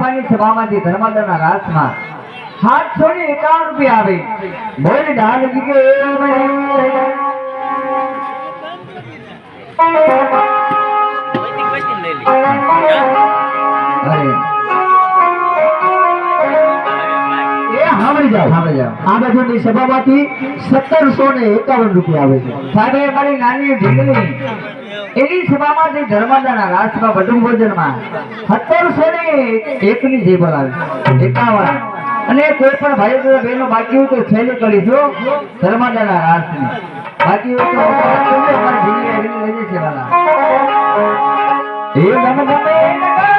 અમારી સભામાંથી ધર્માદરના રાસમાં હાથ છોડી એકાવન રૂપિયા આવે બોલ ડાલ જાઓ. આ બાજુની સભામાંથી સત્તરસો ને એકાવન રૂપિયા આવે છે. સાહેબ એ મારી નાની ઢીકલી એની સભામાંથી ધર્માદાના રાસમાં વડુ ભોજનમાં સત્તરસો ને એકની જે બોલાવે એકાવન. અને કોઈ પણ ભાઈ કે બહેનો બાકી હોય તો છેલ્લે કરીશું ધર્માદાના રાસની. બાકી હોય તો એ ગમ ગમે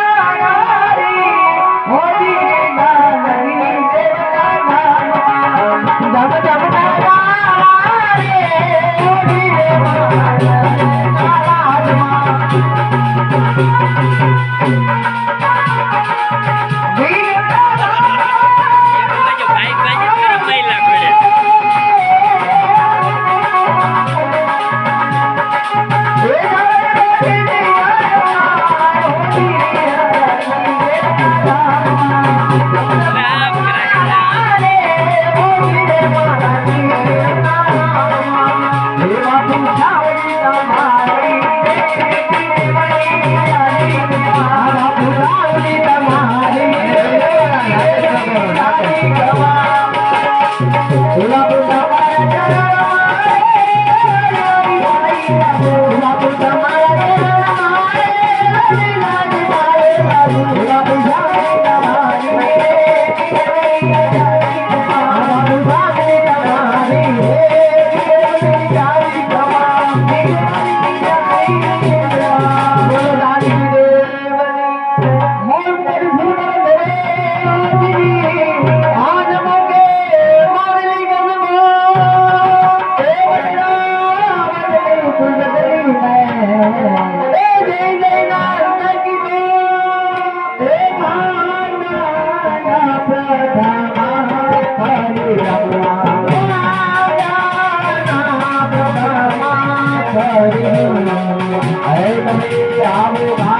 Yeah, I'm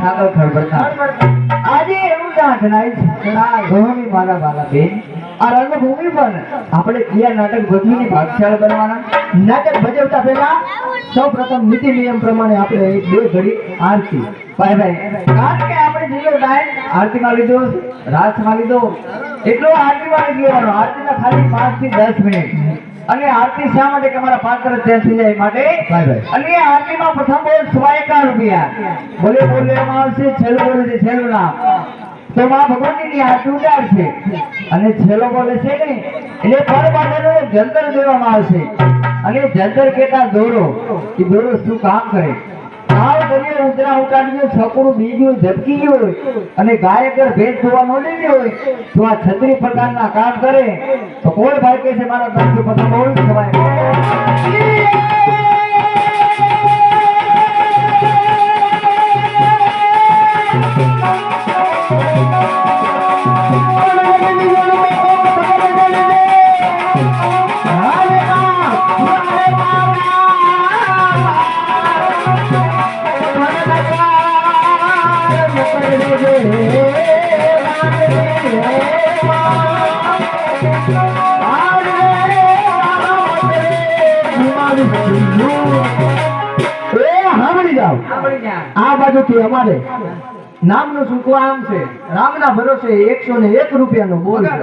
સાગર ખળભળતા આજે એવું ત્યાં જણાય છે. ગૃહિણી મારા વાલા બેન. આ રંગભૂમિ પર આપણે કયા નાટક ભજવીને ભાગશાળ બનવાના. નાટક ભજવતા પહેલા સૌ પ્રથમ નીતિ નિયમ પ્રમાણે આપણે બે ઘડી આરતી. ભાઈ ભાઈ, કારણ કે આપણે જેટલો ટાઈમ આરતીમાં લીધો રાસમાં લીધો, એટલો આરતીમાં લીધો આરતીના ખાલી પાંચથી દસ મિનિટ. અને આરતી શા માટે કે પાત્ર ચેન્જ થઈ જાય માટે? અને એ આરતીમાં પ્રથમ બોલ સ્વાયકા રૂપિયા. બોલે બોલ લેવામાં આવશે છેલ્લો બોલે છે છેલ્લું નામ તો માં ની આરતી ઉતારશે. અને છેલ્લો બોલે છે ને એટલે પર બાંધેલો જંતર દેવામાં આવશે. અને જંતર કેતા દોરો. એ દોરો શું કામ કરે? ભાવ કરીએ ઉતરા ઉતાર્યો છકડું બીજું ઝબકી ગયું હોય અને ગાય અગર ભેદ જોવા ન લીધી હોય, તો આ છત્રી પ્રકારના કામ કરે. તો કોઈ ભાઈ કહે છે, મારા ધંધો પતંગ બોલ સવાય બાજુથી અમારે. નામનું શું આમ છે. રામના ભરોસે એકસો ને એક રૂપિયાનો બોલ છે.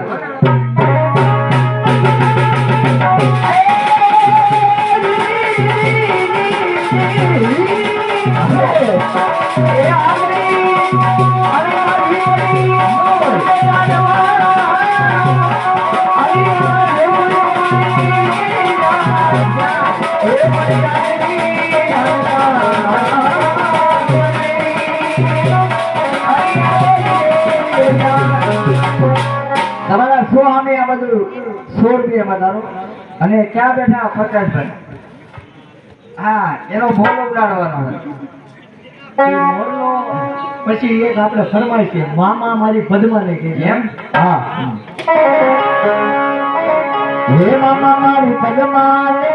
અને ક્યાં બેઠા પ્રકાશભાઈ. હા એનો બોલ ઉડાડવાનો એ પછી એક આપણે ફરમાય છે મામા મારી પદ્માને કે એમ? હા. હે મામા મારી પદ્માને